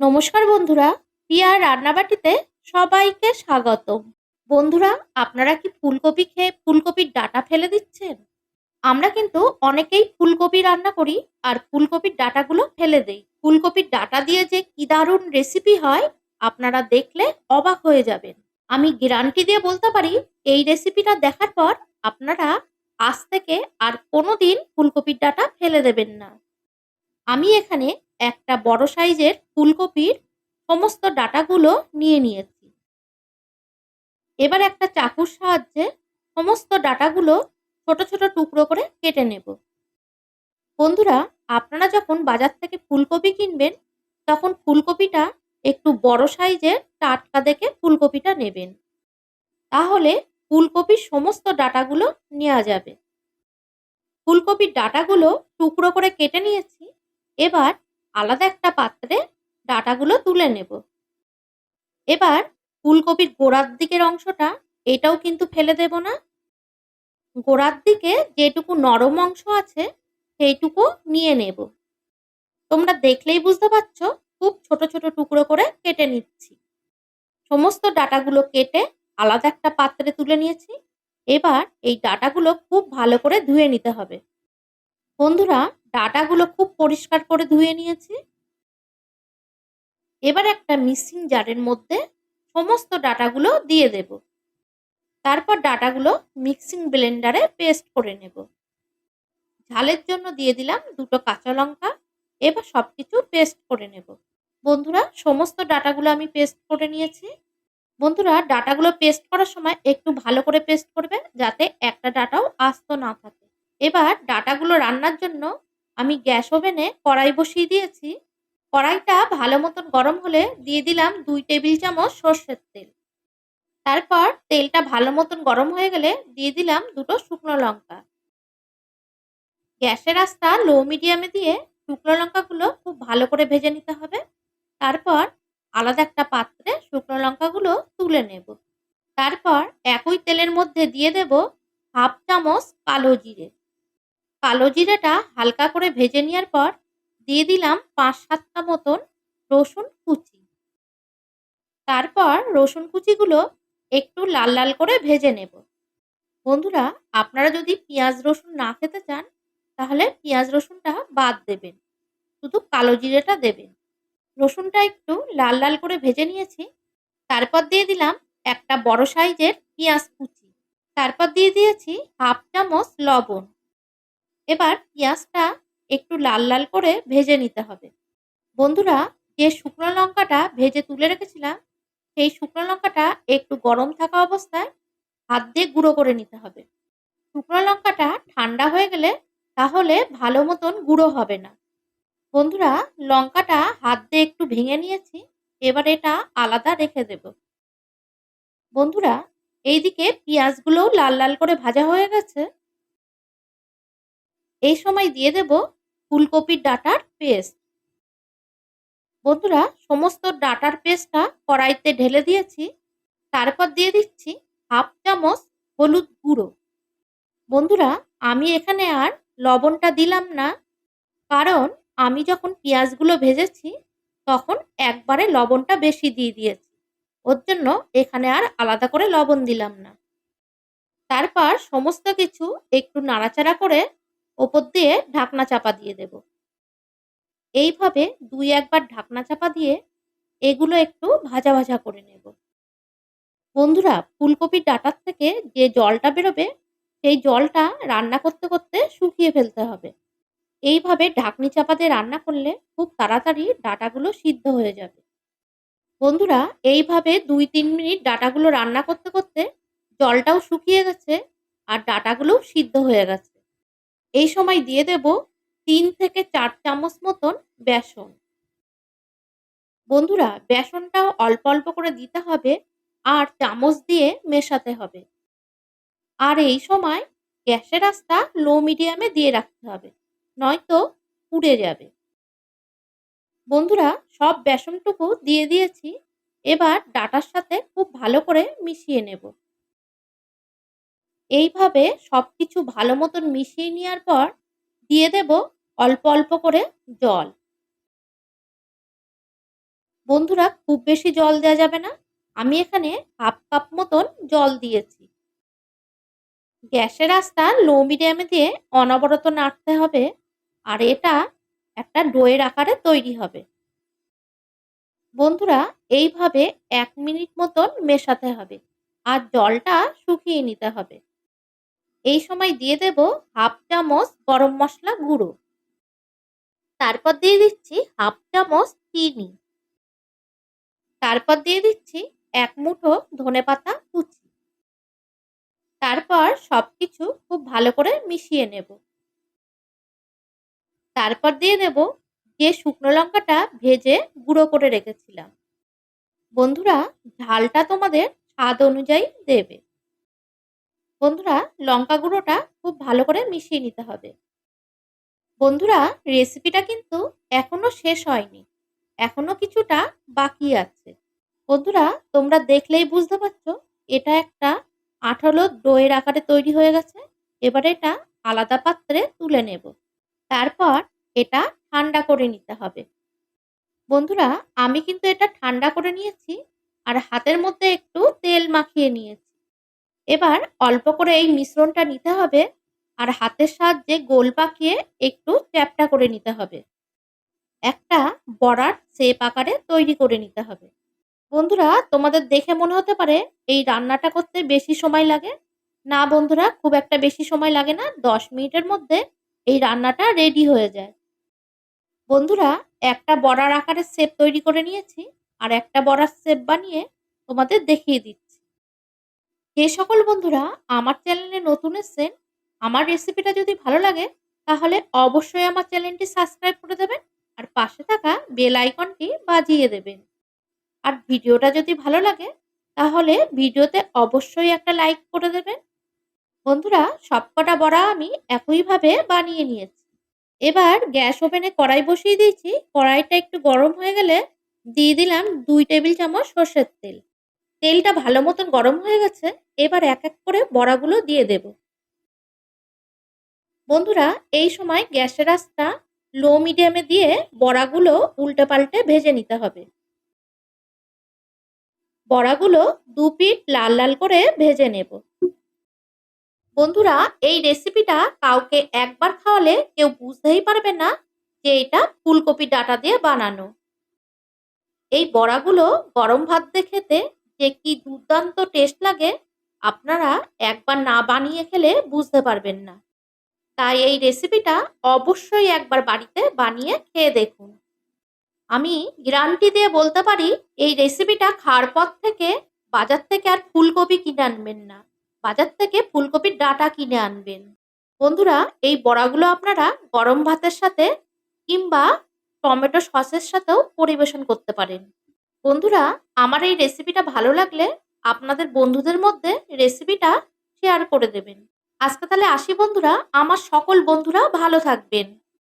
নমস্কার বন্ধুরা, পিয়ার রান্নাবাটিতে সবাইকে স্বাগত বন্ধুরা, আপনারা কি ফুলকপি খেয়ে ফুলকপির ডাটা ফেলে দিচ্ছেন? আমরা কিন্তু অনেকেই ফুলকপি রান্না করি আর ফুলকপির ডাটাগুলো ফেলে দেই। ফুলকপির ডাটা দিয়ে যে কি দারুণ রেসিপি হয়, আপনারা দেখলে অবাক হয়ে যাবেন। আমি গ্যারান্টি দিয়ে বলতে পারি, এই রেসিপিটা দেখার পর আপনারা আজ থেকে আর কোনোদিন ফুলকপির ডাটা ফেলে দেবেন না। আমি এখানে একটা বড় সাইজের ফুলকপির সমস্ত ডাটাগুলো নিয়ে নিয়েছি। এবার একটা চাকুর সাহায্যে সমস্ত ডাটাগুলো ছোট ছোট টুকরো করে কেটে নেব। বন্ধুরা, আপনারা যখন বাজার থেকে ফুলকপি কিনবেন, তখন ফুলকপিটা একটু বড় সাইজের টাটকা দেখে ফুলকপিটা নেবেন। তাহলে ফুলকপির সমস্ত ডাটাগুলো নেওয়া যাবে। ফুলকপির ডাটাগুলো টুকরো করে কেটে নিয়েছি। এবার আলাদা একটা পাত্রে ডাটাগুলো তুলে নেব। এবার ফুলকপির গোড়ার দিকের অংশটা এটাও কিন্তু ফেলে দেব না। গোড়ার দিকে যেটুকু নরম অংশ আছে সেইটুকু নিয়ে নেব। তোমরা দেখলেই বুঝতে পারছ, খুব ছোট ছোট টুকরো করে কেটে নিচ্ছি। সমস্ত ডাটাগুলো কেটে আলাদা একটা পাত্রে তুলে নিয়েছি। এবার এই ডাটাগুলো খুব ভালো করে ধুয়ে নিতে হবে। বন্ধুরা ডাটাগুলো খুব পরিষ্কার করে ধুয়ে নিয়েছি। এবার একটা মিক্সিং জারের মধ্যে সমস্ত ডাটাগুলো দিয়ে দেব। তারপর ডাটাগুলো মিক্সিং ব্লেন্ডারে পেস্ট করে নেব। ঝালের জন্য দিয়ে দিলাম দুটো কাঁচা লঙ্কা, এবার সব কিছু পেস্ট করে নেব। বন্ধুরা, সমস্ত ডাটাগুলো আমি পেস্ট করে নিয়েছি। বন্ধুরা, ডাটাগুলো পেস্ট করার সময় একটু ভালো করে পেস্ট করবে যাতে একটা ডাটাও আস্ত না থাকে। এবার ডাটাগুলো রান্নার জন্য আমি গ্যাস ওভেনে কড়াই বসিয়ে দিয়েছি। কড়াইটা ভালো মতন গরম হলে দিয়ে দিলাম দুই টেবিল চামচ সর্ষের তেল। তারপর তেলটা ভালো মতন গরম হয়ে গেলে দিয়ে দিলাম দুটো শুকনো লঙ্কা। গ্যাসের আস্তা লো মিডিয়ামে দিয়ে শুকনো লঙ্কাগুলো খুব ভালো করে ভেজে নিতে হবে। তারপর আলাদা একটা পাত্রে শুকনো লঙ্কাগুলো তুলে নেব। তারপর একই তেলের মধ্যে দিয়ে দেব হাফ চামচ কালো জিরে। কালো জিরেটা হালকা করে ভেজে নেওয়ার পর দিয়ে দিলাম পাঁচ সাতটা মতন রসুন কুচি। তারপর রসুন কুচিগুলো একটু লাল লাল করে ভেজে নেব। বন্ধুরা, আপনারা যদি পেঁয়াজ রসুন না খেতে চান, তাহলে পেঁয়াজ রসুনটা বাদ দেবেন। শুধু কালো জিরেটা দেবেন। রসুনটা একটু লাল লাল করে ভেজে নিয়েছি। তারপর দিয়ে দিলাম একটা বড় সাইজের পেঁয়াজ কুচি। তারপর দিয়ে দিয়েছি হাফ চামচ লবণ। এবার পেঁয়াজটা একটু লাল লাল করে ভেজে নিতে হবে। বন্ধুরা, যে শুকনো লঙ্কাটা ভেজে তুলে রেখেছিলাম, সেই শুকনো লঙ্কাটা একটু গরম থাকা অবস্থায় হাত দিয়ে গুঁড়ো করে নিতে হবে। শুকনো লঙ্কাটা ঠান্ডা হয়ে গেলে তাহলে ভালো মতন গুঁড়ো হবে না। বন্ধুরা, লঙ্কাটা হাত দিয়ে একটু ভেঙে নিয়েছি, এবার এটা আলাদা রেখে দেব। বন্ধুরা, এইদিকে পেঁয়াজগুলোও লাল লাল করে ভাজা হয়ে গেছে। এই সময় দিয়ে দেব ফুলকপির ডাটার পেস্ট। বন্ধুরা, সমস্ত ডাটার পেস্টটা কড়াইতে ঢেলে দিয়েছি। তারপর দিয়ে দিচ্ছি হাফ চামচ হলুদ গুঁড়ো। বন্ধুরা, আমি এখানে আর লবণটা দিলাম না। কারণ, আমি যখন পেঁয়াজগুলো ভেজেছি, তখন একবারে লবণটা বেশি দিয়ে দিয়েছি। ওর জন্য এখানে আর আলাদা করে লবণ দিলাম না। তারপর সমস্ত কিছু একটু নাড়াচাড়া করে ওপর দিয়ে ঢাকনা চাপা দিয়ে দেব। এইভাবে দুই একবার ঢাকনা চাপা দিয়ে এগুলো একটু ভাজা ভাজা করে নেব। বন্ধুরা, ফুলকপির ডাটার থেকে যে জলটা বেরোবে, সেই জলটা রান্না করতে করতে শুকিয়ে ফেলতে হবে। এইভাবে ঢাকনি চাপা দিয়ে রান্না করলে খুব তাড়াতাড়ি ডাটাগুলো সিদ্ধ হয়ে যাবে। বন্ধুরা, এইভাবে দুই তিন মিনিট ডাটাগুলো রান্না করতে করতে জলটাও শুকিয়ে গেছে আর ডাটাগুলোও সিদ্ধ হয়ে গেছে। এই সময় দিয়ে দেব তিন থেকে চার চামচ মতন বেসন। বন্ধুরা, বেসনটাও অল্প অল্প করে দিতে হবে আর চামচ দিয়ে মেশাতে হবে। আর এই সময় গ্যাসের রাস্তা লো মিডিয়ামে দিয়ে রাখতে হবে, নয়তো পুড়ে যাবে। বন্ধুরা, সব বেসনটুকু দিয়ে দিয়েছি। এবার ডাটার সাথে খুব ভালো করে মিশিয়ে নেব। এইভাবে সব কিছু ভালো মতন মিশিয়ে নেওয়ার পর দিয়ে দেব অল্প অল্প করে জল। বন্ধুরা, খুব বেশি জল দেওয়া যাবে না। আমি এখানে হাফ কাপ মতন জল দিয়েছি। গ্যাসের আঁচটা লো মিডিয়ামে দিয়ে অনবরত নাড়তে হবে আর এটা একটা ডোয়ের আকারে তৈরি হবে। বন্ধুরা, এইভাবে এক মিনিট মতন মেশাতে হবে আর জলটা শুকিয়ে নিতে হবে। এই সময় দিয়ে দেব হাফ চামচ গরম মশলা গুঁড়ো। তারপর দিয়ে দিচ্ছি হাফ চামচ চিনি। তারপর দিয়ে দিচ্ছি এক মুঠো ধনেপাতা কুচি। তারপর সব কিছু খুব ভালো করে মিশিয়ে নেব। তারপর দিয়ে দেব যে শুকনো লঙ্কাটা ভেজে গুঁড়ো করে রেখেছিলাম। বন্ধুরা, ঝালটা তোমাদের স্বাদ অনুযায়ী দেবে। বন্ধুরা, লঙ্কা গুঁড়োটা খুব ভালো করে মিশিয়ে নিতে হবে। বন্ধুরা রেসিপিটা কিন্তু এখনও শেষ হয়নি। এখনও কিছুটা বাকি আছে। বন্ধুরা, তোমরা দেখলেই বুঝতে পারছ, এটা একটা আঠালো দইয়ের আকারে তৈরি হয়ে গেছে। এবার এটা আলাদা পাত্রে তুলে নেব। তারপর এটা ঠান্ডা করে নিতে হবে। বন্ধুরা, আমি কিন্তু এটা ঠান্ডা করে নিয়েছি, আর হাতের মধ্যে একটু তেল মাখিয়ে নিয়েছি। এবার অল্প করে এই মিশ্রণটা নিতে হবে আর হাতের সাহায্যে গোল পাকিয়ে একটু চ্যাপটা করে নিতে হবে। একটা বড়ার শেপ আকারে তৈরি করে নিতে হবে। বন্ধুরা, তোমাদের দেখে মনে হতে পারে এই রান্নাটা করতে বেশি সময় লাগে। না বন্ধুরা, খুব একটা বেশি সময় লাগে না। দশ মিনিটের মধ্যে এই রান্নাটা রেডি হয়ে যায়। বন্ধুরা, একটা বড়ার আকারের শেপ তৈরি করে নিয়েছি আর একটা বড়ার শেপ বানিয়ে তোমাদের দেখিয়ে দিচ্ছি। যে সকল বন্ধুরা, আমার চ্যানেলে নতুন এসছেন, আমার রেসিপিটা যদি ভালো লাগে, তাহলে অবশ্যই আমার চ্যানেলটি সাবস্ক্রাইব করে দেবেন আর পাশে থাকা বেল আইকনটি বাজিয়ে দেবেন। আর ভিডিওটা যদি ভালো লাগে, তাহলে ভিডিওতে অবশ্যই একটা লাইক করে দেবেন। বন্ধুরা, সবকটা বড়া আমি একইভাবে বানিয়ে নিয়েছি। এবার গ্যাস ওভেনে কড়াই বসিয়ে দিয়েছি, কড়াইটা একটু গরম হয়ে গেলে দিয়ে দিলাম দুই টেবিল চামচ সর্ষের তেল। তেলটা ভালো মতন গরম হয়ে গেছে, এবার এক এক করে বড়াগুলো দিয়ে দেব। বন্ধুরা, এই সময় গ্যাসের আঁচটা লো মিডিয়ামে দিয়ে বড়াগুলো উল্টে পাল্টে ভেজে নিতে হবে। বড়াগুলো দু পিঠ লাল লাল করে ভেজে নেব। বন্ধুরা, এই রেসিপিটা কাউকে একবার খাওয়ালে কেউ বুঝতেই পারবে না যে এটা ফুলকপি ডাটা দিয়ে বানানো। এই বড়াগুলো গরম ভাত দিয়ে খেতে যে কি দুর্দান্ত টেস্ট লাগে, আপনারা একবার না বানিয়ে খেলে বুঝতে পারবেন না। তাই এই রেসিপিটা অবশ্যই একবার বাড়িতে বানিয়ে খেয়ে দেখুন। আমি গ্যারান্টি দিয়ে বলতে পারি, এই রেসিপিটা খাওয়ার পর থেকে, বাজার থেকে আর ফুলকপি কিনে আনবেন না। বাজার থেকে ফুলকপির ডাটা কিনে আনবেন। বন্ধুরা, এই বড়াগুলো আপনারা গরম ভাতের সাথে কিংবা টমেটো সসের সাথেও পরিবেশন করতে পারেন। বন্ধুরা, আমার এই রেসিপিটা ভালো লাগলে আপনাদের বন্ধুদের মধ্যে রেসিপিটা শেয়ার করে দেবেন। আজকে তাহলে আসি বন্ধুরা, আমার সকল বন্ধুরা ভালো থাকবেন।